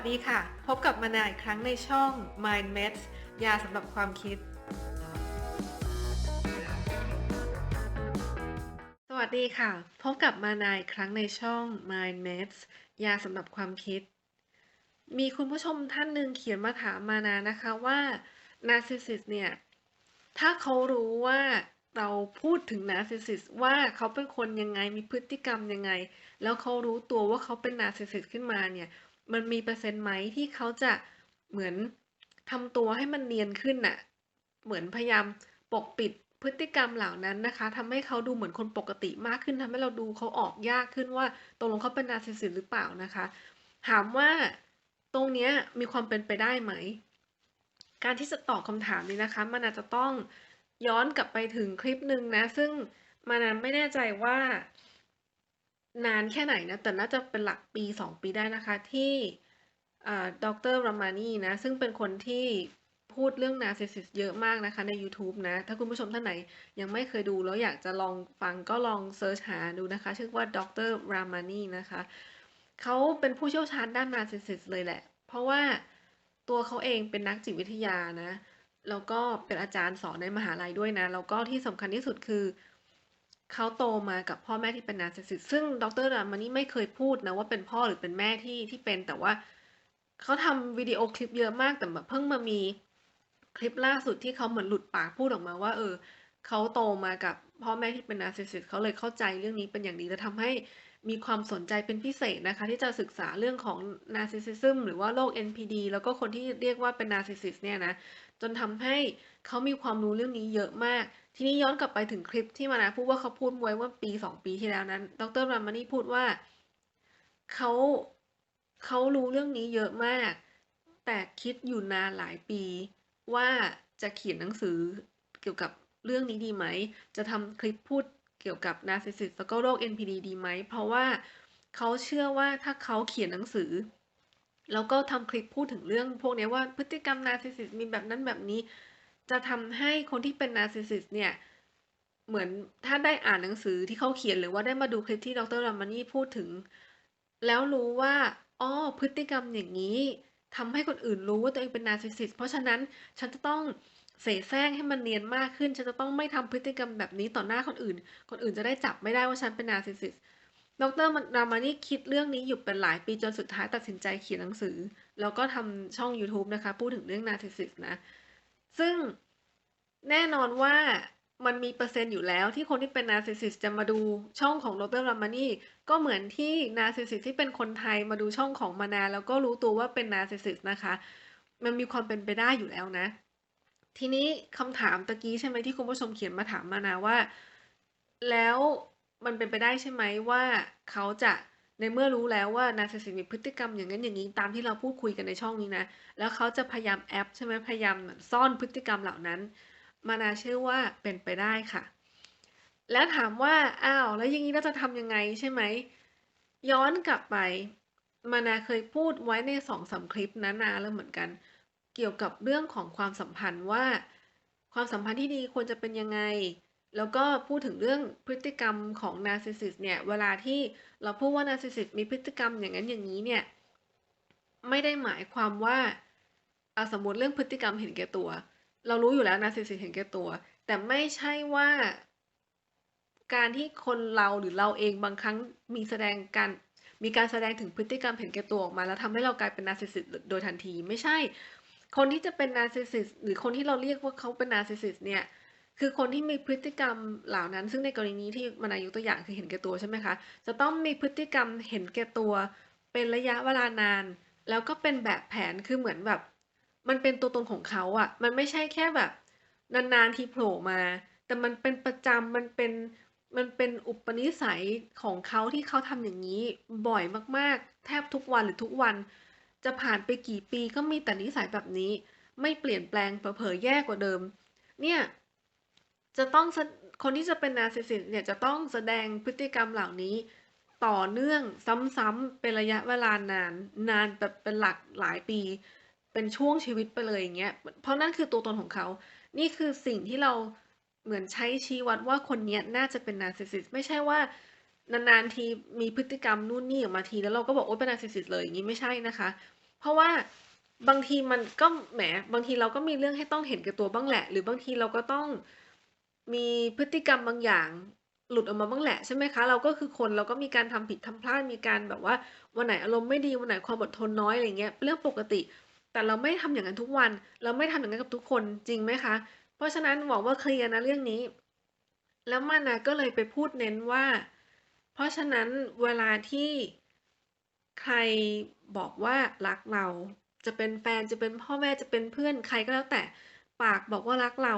สดีค่ะ พบกับมานาอีกครั้งในช่อง Mind Meds ยาสำหรับความคิด สวัสดีค่ะ พบกับมานาอีกครั้งในช่อง Mind Meds ยาสำหรับความคิด มีคุณผู้ชมท่านหนึ่งเขียนมาถามมานานะคะว่า Narcissist เนี่ย ถ้าเขารู้ว่าเราพูดถึง Narcissist ว่าเขาเป็นคนยังไงมีพฤติกรรมยังไง แล้วเขารู้ตัวว่าเขาเป็น Narcissist ขึ้นมาเนี่ย มันมีเปอร์เซ็นต์ไหมที่เขาจะเหมือนทำตัวให้มันเนียนขึ้นน่ะ เหมือนพยายามปกปิดพฤติกรรมเหล่านั้นนะคะทำให้เขาดูเหมือนคนปกติมากขึ้นทำให้เราดูเขาออกยากขึ้นว่าตกลงเขาเป็นนาซิสิสหรือเปล่านะคะ ถามว่าตรงเนี้ยมีความเป็นไปได้ไหม การที่จะตอบคำถามนี้นะคะ มันอาจจะต้องย้อนกลับไปถึงคลิปหนึ่งนะ ซึ่งมานไม่แน่ใจว่า นานแค่ไหนนะ แต่น่าจะเป็นหลักปี 2 ปีได้นะคะ ที่ดรรามานีนะ ซึ่งเป็นคนที่พูดเรื่องนาร์ซิสซิสเยอะมากนะคะใน YouTube นะ ถ้าคุณผู้ชมท่านไหนยังไม่เคยดูแล้วอยากจะลองฟังก็ลองเซิร์ชหาดูนะคะ ชื่อว่าดรรามานีนะคะ เขาเป็นผู้เชี่ยวชาญด้านนาร์ซิสซิสเลยแหละ เพราะว่าตัวเขาเองเป็นนักจิตวิทยานะ แล้วก็เป็นอาจารย์สอนในมหาลัยด้วยนะ แล้วก็ที่สำคัญที่สุดคือเเขาโตมากับพ่อแม่ที่เป็นนาร์ซิสซิสซึ่งดรรามานี่ไม่เคยพูดนะว่าเป็นพ่อหรือเป็นแม่ที่ที่เป็นแต่ว่าเขาทำวิดีโอคลิปเยอะมากแต่แบบเพิ่งมามีคลิปล่าสุดที่เขาเหมือนหลุดปากพูดออกมาว่าเออเขาโตมากับพ่อแม่ที่เป็นนาร์ซิสซิสเขาเลยเข้าใจเรื่องนี้เป็นอย่างดีและทำให้ มีความสนใจเป็นพิเศษนะคะ ที่จะศึกษาเรื่องของนาร์ซิสซิซึมหรือว่าโรค NPD แล้วก็คนที่เรียกว่าเป็นนาร์ซิสซิสเนี่ยนะจนทำให้เขามีความรู้เรื่องนี้เยอะมาก ทีนี้ย้อนกลับไปถึงคลิปที่มานะพูดว่าเขาพูดไว้ว่าปีสองปีที่แล้วนั้น ดรรามานี่พูดว่าเขาเขารู้เรื่องนี้เยอะมาก แต่คิดอยู่นานหลายปี ว่าจะเขียนหนังสือเกี่ยวกับเรื่องนี้ดีไหม จะทำคลิปพูด เกี่ยวกับนาร์ซิสซิสแล้วก็โรค NPD ดีไหม เพราะว่าเขาเชื่อว่าถ้าเขาเขียนหนังสือ แล้วก็ทำคลิปพูดถึงเรื่อง พวกนี้ว่าพฤติกรรมนาร์ซิสซิสมีแบบนั้นแบบนี้ จะทำให้คนที่เป็นนาร์ซิสซิสเนี่ยเหมือนถ้าได้อ่านหนังสือที่เขาเขียนหรือว่าได้มาดูคลิปที่ดรรามานี่พูดถึง แล้วรู้ว่าอ๋อพฤติกรรมอย่างนี้ทำให้คนอื่นรู้ว่าตัวเองเป็นนาร์ซิสซิสเพราะฉะนั้นฉันจะต้อง เสแสร้งให้มันเนียนมากขึ้น ฉันจะต้องไม่ทำพฤติกรรมแบบนี้ต่อหน้าคนอื่น คนอื่นจะได้จับไม่ได้ว่าฉันเป็นนาร์ซิสซิสดรรามานี่คิดเรื่องนี้อยู่เป็นหลายปีจนสุดท้ายตัดสินใจเขียนหนังสือ แล้วก็ทำช่อง YouTube นะคะ พูดถึงเรื่องนาร์ซิสซิสนะ ซึ่งแน่นอนว่ามันมีเปอร์เซ็นต์อยู่แล้วที่คนที่เป็นนาร์ซิสซิสจะมาดูช่องของดรรามานี่ก็เหมือนที่นาร์ซิสซิสที่เป็นคนไทยมาดูช่องของมานาแล้วก็รู้ตัวว่าเป็นนาร์ซิสซิสนะคะ มันมีความเป็นไปได้อยู่แล้วนะ ทีนี้คำถามตะกี้ใช่ไหมที่คุณผู้ชมเขียนมาถามมานาว่า แล้วมันเป็นไปได้ใช่ไหมว่าเขาจะในเมื่อรู้แล้วว่านาซิสิมีพฤติกรรมอย่างนั้นอย่างนี้ตามที่เราพูดคุยกันในช่องนี้นะ แล้วเขาจะพยายามแอปใช่ไหมพยายามซ่อนพฤติกรรมเหล่านั้น มานาเชื่อว่าเป็นไปได้ค่ะ แล้วถามว่าอ้าวแล้วอย่างนี้เราจะทำยังไงใช่ไหมย้อนกลับไปมานาเคยพูดไว้ในสองสาคลิปนะนาแล้วเหมือนกัน เกี่ยวกับเรื่องของความสัมพันธ์ว่า ความสัมพันธ์ที่ดีควรจะเป็นยังไง แล้วก็พูดถึงเรื่องพฤติกรรมของนาร์ซิสซิสเนี่ย เวลาที่เราพูดว่านาร์ซิสซิสมีพฤติกรรมอย่างนั้นอย่างนี้เนี่ย ไม่ได้หมายความว่าเอาสมมติเรื่องพฤติกรรมเห็นแก่ตัว เรารู้อยู่แล้วนาร์ซิสซิสเห็นแก่ตัว แต่ไม่ใช่ว่าการที่คนเราหรือเราเองบางครั้งมีแสดงการมีการแสดงถึงพฤติกรรมเห็นแก่ตัวออกมา แล้วทำให้เรากลายเป็นนาร์ซิสซิสโดยทันที ไม่ใช่ คนที่จะเป็นนาร์ซิสซิสหรือคนที่เราเรียกว่าเขาเป็นนาร์ซิสซิสเนี่ยคือคนที่มีพฤติกรรมเหล่านั้น ซึ่งในกรณีนี้ที่มานายุตัวอย่างคือเห็นแก่ตัวใช่ไหมคะ จะต้องมีพฤติกรรมเห็นแก่ตัว เป็นระยะเวลานาน แล้วก็เป็นแบบแผนคือเหมือนแบบ มันเป็นตัวตนของเขาอะ่ะ มันไม่ใช่แค่แบบ นานๆทีโผล่มา แต่มันเป็นประจำมันเป็นมันเป็นอุปนิสัยของเขาที่เขาทำอย่างนี้บ่อยมากๆ แทบทุกวันหรือทุกวัน จะผ่านไปกี่ปีก็มีแต่นิสัยแบบนี้ ไม่เปลี่ยนแปลงเผลอๆแย่กว่าเดิม เนี่ยจะต้องคนที่จะเป็นนาร์ซิสซิสเนี่ยจะต้องแสดงพฤติกรรมเหล่านี้ ต่อเนื่องซ้ำๆเป็นระยะเวลานาน นานแบบเป็นหลักหลายปี เป็นช่วงชีวิตไปเลยอย่างเงี้ยเพราะนั่นคือตัวตนของเขา นี่คือสิ่งที่เราเหมือนใช้ชี้วัดว่าคนนี้น่าจะเป็นนาร์ซิสซิสไม่ใช่ว่า นานๆทีมีพฤติกรรมนู่นนี่ออกมาทีแล้วเราก็บอกโอ๊ยเป็นนาร์ซิสซิสเลยอย่างนี้ไม่ใช่นะคะ เพราะว่าบางทีมันก็แหมบางทีเราก็มีเรื่องให้ต้องเห็นแก่ตัวบ้างแหละ หรือบางทีเราก็ต้องมีพฤติกรรมบางอย่างหลุดออกมาบ้างแหละใช่ไหมคะ เราก็คือคนเราก็มีการทำผิดทำพลาดมีการแบบว่าวันไหนอารมณ์ไม่ดีวันไหนความอดทนน้อยอะไรเงี้ยเรื่องปกติ แต่เราไม่ทำอย่างนั้นทุกวัน เราไม่ทำอย่างนั้นกับทุกคนจริงไหมคะ?เพราะฉะนั้นหวังว่าเคลียร์นะเรื่องนี้ แล้วมานาก็เลยไปพูดเน้นว่า ราะฉะนั้นเวลาที่ใครบอกว่ารักเราจะเป็นแฟนจะเป็นพ่อแม่จะเป็นเพื่อนใครก็แล้วแต่ปากบอกว่ารักเรา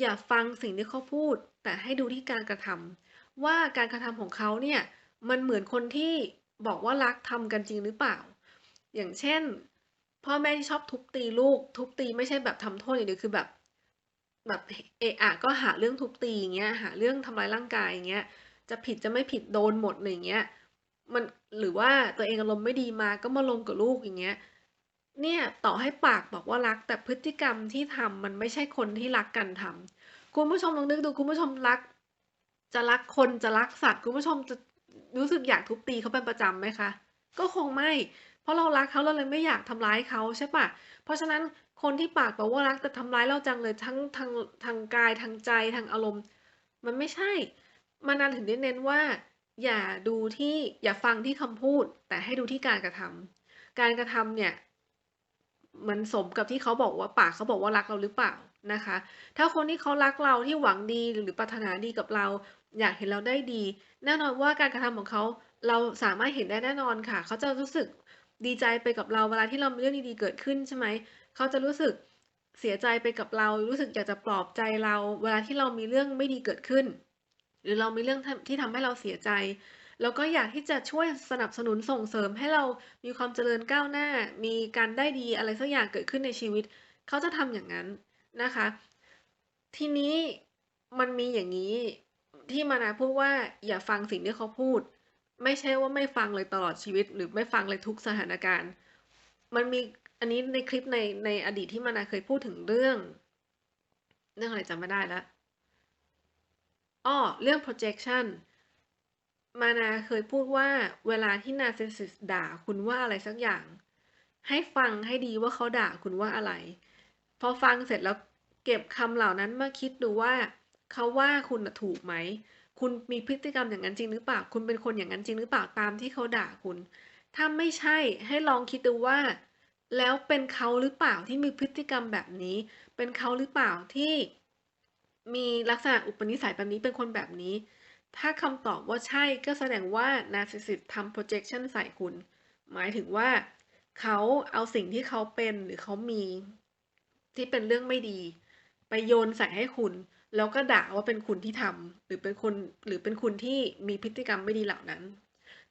อย่าฟังสิ่งที่เขาพูด แต่ให้ดูที่การกระทำว่าการกระทำของเขาเนี่ยมันเหมือนคนที่บอกว่ารักทำกันจริงหรือเปล่า อย่างเช่น พ่อแม่ที่ชอบทุบตีลูก ทุบตีไม่ใช่แบบทำโทษอย่างเดียวคือแบบแบบเอะอะก็หาเรื่องทุบตีอย่างเงี้ยหาเรื่องทำร้ายร่างกายอย่างเงี้ย จะผิดจะไม่ผิดโดนหมดอะไรอย่างเงี้ย มันหรือว่าตัวเองอารมณ์ไม่ดีมาก็มาลงกับลูกอย่างเงี้ย เนี่ยต่อให้ปากบอกว่ารักแต่พฤติกรรมที่ทำมันไม่ใช่คนที่รักกันทำคุณผู้ชมลองนึกดูคุณผู้ชมรัก จะรักคนจะรักสัตว์คุณผู้ชมจะรู้สึกอยากทุบตีเขาเป็นประจำไหมคะ?ก็คงไม่ เพราะเรารักเขาเราเลยไม่อยากทำร้ายเขาใช่ปล่า?เพราะฉะนั้นคนที่ปากบอกว่ารักแต่ทำร้ายเราจังเลยทั้งทางทางกายทางใจทางอารมณ์ มันไม่ใช่ มานาถึงได้เน้นว่า อย่าดูที่อย่าฟังที่คำพูด แต่ให้ดูที่การกระทำการกระทำเนี่ยมันสมกับที่เขาบอกว่าปากเขาบอกว่ารักเราหรือเปล่านะคะ ถ้าคนที่เขารักเราที่หวังดีหรือปรารถนาดีกับเรา อยากเห็นเราได้ดี แน่นอนว่าการกระทำของเขาเราสามารถเห็นได้แน่นอนค่ะ เขาจะรู้สึกดีใจไปกับเราเวลาที่เรามีเรื่องดีๆเกิดขึ้นใช่ไหมเขาจะรู้สึกเสียใจไปกับเรา รู้สึกอยากจะปลอบใจเรา เวลาที่เรามีเรื่องไม่ดีเกิดขึ้น หรือเรามีเรื่องที่ทำให้เราเสียใจ แล้วก็อยากที่จะช่วยสนับสนุนส่งเสริมให้เรามีความเจริญก้าวหน้า มีการได้ดีอะไรสักอย่างเกิดขึ้นในชีวิต เขาจะทำอย่างนั้นนะคะ ทีนี้มันมีอย่างงี้ที่มานาพูดว่าอย่าฟังสิ่งที่เขาพูด ไม่ใช่ว่าไม่ฟังเลยตลอดชีวิต หรือไม่ฟังเลยทุกสถานการณ์ มันมีอันนี้ในคลิปในในอดีตที่มานาเคยพูดถึงเรื่อง เรื่องอะไรจำไม่ได้แล้ว อ้อเรื่อง projection มานาเคยพูดว่าเวลาที่ narcissist ด่าคุณว่าอะไรสักอย่าง ให้ฟังให้ดีว่าเขาด่าคุณว่าอะไร พอฟังเสร็จแล้วเก็บคำเหล่านั้นมาคิดดูว่าเขาว่าคุณถูกไหม คุณมีพฤติกรรมอย่างนั้นจริงหรือเปล่า คุณเป็นคนอย่างนั้นจริงหรือเปล่าตามที่เขาด่าคุณ ถ้าไม่ใช่ให้ลองคิดดูว่า แล้วเป็นเขาหรือเปล่าที่มีพฤติกรรมแบบนี้ เป็นเขาหรือเปล่าที่ มีลักษณะอุปนิสัยแบบนี้เป็นคนแบบนี้ ถ้าคำตอบว่าใช่ก็แสดงว่า narcissist ทำ projection ใส่คุณ หมายถึงว่าเขาเอาสิ่งที่เขาเป็นหรือเขามี ที่เป็นเรื่องไม่ดี ไปโยนใส่ให้คุณ แล้วก็ด่าว่าเป็นคุณที่ทำหรือเป็นคนหรือเป็นคุณที่มีพฤติกรรมไม่ดีเหล่านั้น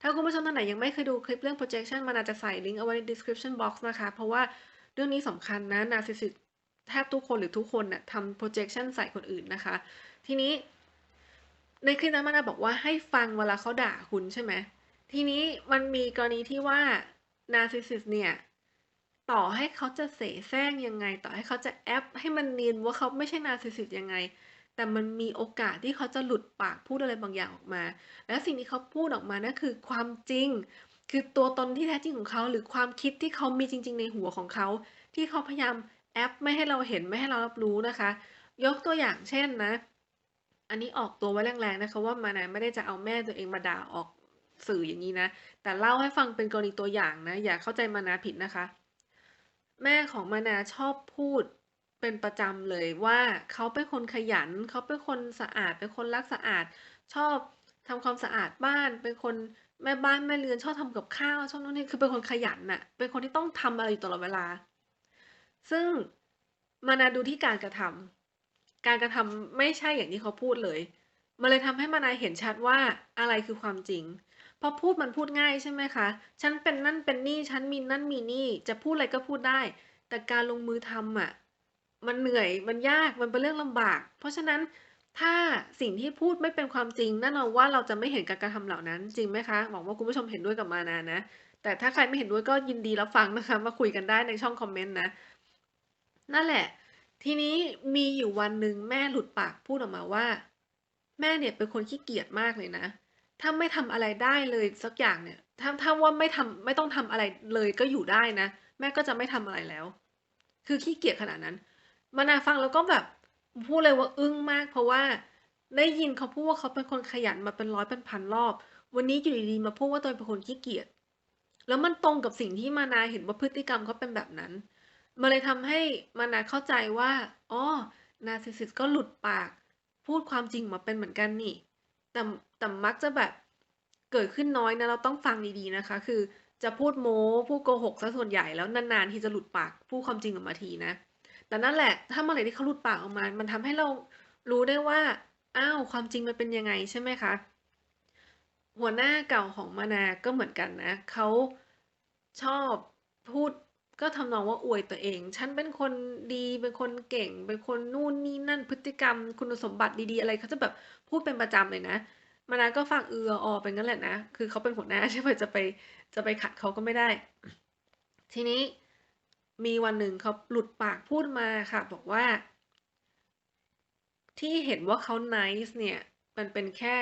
ถ้าคุณผู้ชมท่านไหนยังไม่เคยดูคลิปเรื่อง projection มานอาจะใส่ลิงก์เอาไว้ใน description box นะคะ เพราะว่าเรื่องนี้สำคัญนะ narcissist แทบทุกคนหรือทุกคนน่ะทำ projection ใส่คนอื่นนะคะ ทีนี้ ในคลิปนั้นมานาบอกว่าให้ฟังเวลาเขาด่าคุณใช่ไหมทีนี้มันมีกรณีที่ว่า narcissist เนี่ยต่อให้เขาจะเสแสร้งยังไง ต่อให้เขาจะแอปให้มันเนียนว่าเขาไม่ใช่ narcissist ยังไง แต่มันมีโอกาสที่เขาจะหลุดปากพูดอะไรบางอย่างออกมา และสิ่งที่เขาพูดออกมานั่นคือความจริง คือตัวตนที่แท้จริงของเขา หรือความคิดที่เขามีจริง ๆ ในหัวของเขา ที่เขาพยายาม แอปไม่ให้เราเห็นไม่ให้เรารับรู้นะคะ ยกตัวอย่างเช่นนะ อันนี้ออกตัวไว้แรงๆนะคะว่ามานาไม่ได้จะเอาแม่ตัวเองมาด่าออกสื่ออย่างงี้นะ แต่เล่าให้ฟังเป็นกรณีตัวอย่างนะ อย่าเข้าใจมานาผิดนะคะ แม่ของมานาชอบพูดเป็นประจำเลยว่าเขาเป็นคนขยัน เขาเป็นคนสะอาด เป็นคนรักสะอาด ชอบทำความสะอาดบ้าน เป็นคนแม่บ้านแม่เรือนชอบทำกับข้าวชอบนู่นนี่คือเป็นคนขยันน่ะ เป็นคนที่ต้องทำอะไรอยู่ตลอดเวลา ซึ่งมานาดูที่การกระทำการกระทำไม่ใช่อย่างที่เขาพูดเลยมันเลยทำให้มานาเห็นชัดว่าอะไรคือความจริงพอพูดมันพูดง่ายใช่ไหมคะ ฉันเป็นนั่นเป็นนี่ฉันมีนั่นมีนี่ จะพูดอะไรก็พูดได้ แต่การลงมือทำอะ มันเหนื่อย มันยาก มันเป็นเรื่องลำบาก เพราะฉะนั้นถ้าสิ่งที่พูดไม่เป็นความจริงแน่นอนว่าเราจะไม่เห็นการกระทำเหล่านั้นจริงไหมคะ หวังว่าคุณผู้ชมเห็นด้วยกับมานานะ แต่ถ้าใครไม่เห็นด้วยก็ยินดีรับฟังนะคะ มาคุยกันได้ในช่องคอมเมนต์นะ นั่นแหละ ทีนี้มีอยู่วันหนึ่งแม่หลุดปากพูดออกมาว่า แม่เนี่ยเป็นคนขี้เกียจมากเลยนะ ถ้าไม่ทำอะไรได้เลยสักอย่างเนี่ยถ้าถ้าว่าไม่ทำไม่ต้องทำอะไรเลยก็อยู่ได้นะ แม่ก็จะไม่ทำอะไรแล้ว คือขี้เกียจขนาดนั้น มานาฟังแล้วก็แบบพูดเลยว่าอึ้งมาก เพราะว่าได้ยินเขาพูดว่าเขาเป็นคนขยันมาเป็นร้อยเป็นพันรอบ วันนี้อยู่ดีๆมาพูดว่าตัวเองเป็นคนขี้เกียจแล้วมันตรงกับสิ่งที่มานาเห็นว่าพฤติกรรมเขาเป็นแบบนั้น มันเลยทำให้มานาเข้าใจว่าอ๋อนาซิสิสก็หลุดปาก พูดความจริงมาเป็นเหมือนกันนี่ แต่แต่มักจะแบบเกิดขึ้นน้อยนะเราต้องฟังดีๆนะคะ คือจะพูดโม้พูดโกหกซะส่วนใหญ่แล้วนานๆที่จะหลุดปากพูดความจริงออกมาทีนะ แต่นั่นแหละถ้าเมื่อไหร่ที่เขาหลุดปากออกมา มันทำให้เรารู้ได้ว่าอ้าวความจริงมันเป็นยังไงใช่ไหมคะหัวหน้าเก่าของมานาก็เหมือนกันนะเขาชอบพูด ก็ทำนองว่าอวยตัวเอง ฉันเป็นคนดี เป็นคนเก่ง เป็นคนนู่นนี่นั่น พฤติกรรม คุณสมบัติดีๆ อะไรเขาจะแบบพูดเป็นประจำเลยนะ มานาก็ฟังเอืออไปงั้นแหละนะ คือเขาเป็นหัวหน้าใช่ไหมจะไปจะไปขัดเขาก็ไม่ได้ ทีนี้มีวันหนึ่งเขาหลุดปากพูดมาค่ะ บอกว่า ที่เห็นว่าเขา nice เนี่ย มันเป็นแค่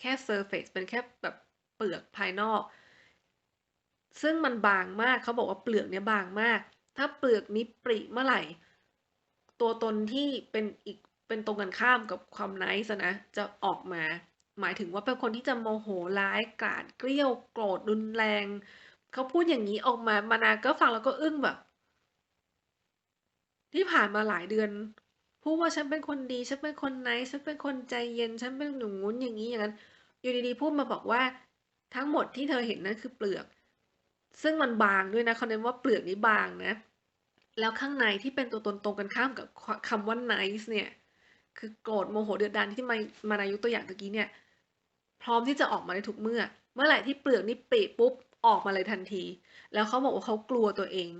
แค่ surface เป็นแค่แบบเปลือกภายนอก ซึ่งมันบางมากเขาบอกว่าเปลือกเนี่ยบางมาก ถ้าเปลือกนี้ปริเมื่อไหร่ ตัวตนที่เป็นอีกเป็นตรงกันข้ามกับความ nice อะนะจะออกมา หมายถึงว่าเป็นคนที่จะโมโหร้ายกาจเกลี้ยวโกรธรุนแรงเขาพูดอย่างนี้ออกมามานาก็ฟังแล้วก็อึ้งแบบ ที่ผ่านมาหลายเดือนพูดว่าฉันเป็นคนดี ฉันเป็นคน nice ฉันเป็นคนใจเย็น ฉันเป็นหนูงู้นอย่างนี้อย่างนั้น อยู่ดีๆพูดมาบอกว่าทั้งหมดที่เธอเห็นนั่นคือเปลือก ซึ่งมันบางด้วยนะเขาเน้นว่าเปลือกนี้บางนะ แล้วข้างในที่เป็นตัวตนตรงกันข้ามกับคำว่า nice เนี่ย คือโกรธโมโหเดือดดาลที่มามานายุตัวอย่างตะกี้เนี่ย พร้อมที่จะออกมาในทุกเมื่อ เมื่อไหร่ที่เปลือกนี่ปริปุ๊บออกมาเลยทันที แล้วเขาบอกว่าเขากลัวตัวเอง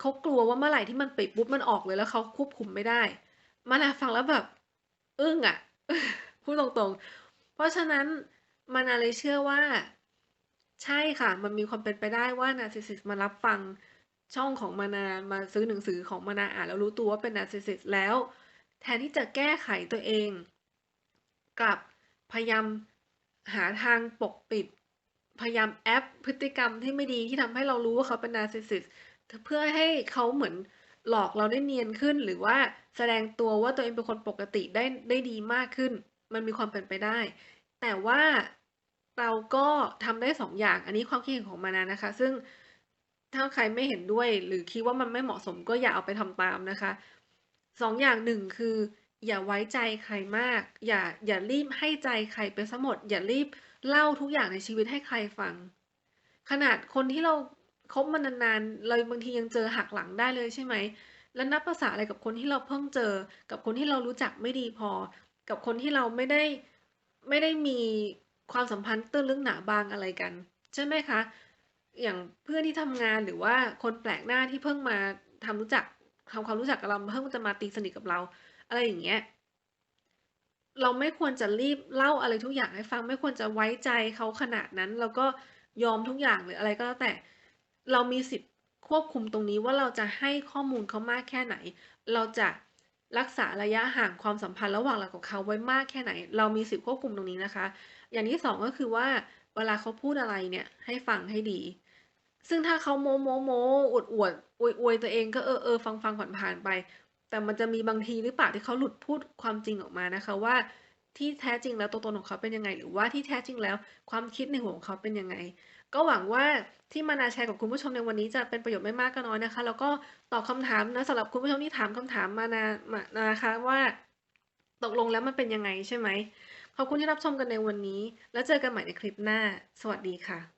เขากลัวว่าเมื่อไหร่ที่มันปริปุ๊บมันออกเลยแล้วเขาควบคุมไม่ได้ มานาฟังแล้วแบบอึ้งอะ่ะพูดตรงๆ เพราะฉะนั้นมานาเลยเชื่อว่า ใช่ค่ะ มันมีความเป็นไปได้ว่านาร์ซิสซิสมารับฟังช่องของมานา มาซื้อหนังสือของมานาอ่านแล้วรู้ตัวว่าเป็นนาร์ซิสซิสแล้ว แทนที่จะแก้ไขตัวเอง กลับพยายามหาทางปกปิด พยายามแอปพฤติกรรมที่ไม่ดีที่ทำให้เรารู้ว่าเขาเป็นนาร์ซิสซิสเพื่อให้เขาเหมือนหลอกเราได้เนียนขึ้น หรือว่าแสดงตัวว่าตัวเองเป็นคนปกติได้ได้ดีมากขึ้น มันมีความเป็นไปได้ แต่ว่า เราก็ทำได้สองอย่าง อันนี้ความคิดเห็นของมานานะคะ ซึ่งถ้าใครไม่เห็นด้วย หรือคิดว่ามันไม่เหมาะสมก็อย่าเอาไปทำตามนะคะสองอย่างหนึ่งคือ อย่าไว้ใจใครมาก อย่าอย่ารีบให้ใจใครไปซะหมด อย่ารีบเล่าทุกอย่างในชีวิตให้ใครฟัง ขนาดคนที่เราคบมานานๆเราบางทียังเจอหักหลังได้เลยใช่ไหมแล้วนับภาษาอะไรกับคนที่เราเพิ่งเจอ กับคนที่เรารู้จักไม่ดีพอ กับคนที่เราไม่ได้ไม่ได้มี ความสัมพันธ์ตื้นลึกหนาบางอะไรกัน ใช่ไหมคะ อย่างเพื่อนที่ทำงานหรือว่าคนแปลกหน้าที่เพิ่งมาทำรู้จักทำความรู้จักกับเราเพิ่งจะมาตีสนิทกับเรา อะไรอย่างเงี้ยเราไม่ควรจะรีบเล่าอะไรทุกอย่างให้ฟัง ไม่ควรจะไว้ใจเขาขนาดนั้น แล้วก็ยอมทุกอย่างหรืออะไรก็แล้วแต่เรามีสิทธิ์ควบคุมตรงนี้ว่าเราจะให้ข้อมูลเขามากแค่ไหน เราจะรักษาระยะห่างความสัมพันธ์ระหว่างเรากับเขาไว้มากแค่ไหน เรามีสิทธิ์ควบคุมตรงนี้นะคะ อย่างที่สองก็คือว่าเวลาเขาพูดอะไรเนี่ยให้ฟังให้ดี ซึ่งถ้าเขาโมโมโมอวดอวดอวยอวยตัวเองก็เออเออฟังฟังผ่านผ่านไป แต่มันจะมีบางทีหรือเปล่าที่เขาหลุดพูดความจริงออกมานะคะว่าที่แท้จริงแล้วตัวตนของเขาเป็นยังไง หรือว่าที่แท้จริงแล้วความคิดในหัวของเขาเป็นยังไง ก็หวังว่าที่มานาแชร์กับคุณผู้ชมในวันนี้จะเป็นประโยชน์ไม่มากก็น้อยนะคะ แล้วก็ตอบคำถามนะสำหรับคุณผู้ชมที่ถามคำถามมานามานะคะว่า ตกลงแล้วมันเป็นยังไงใช่ไหม ขอบคุณที่รับชมกันในวันนี้ แล้วเจอกันใหม่ในคลิปหน้า สวัสดีค่ะ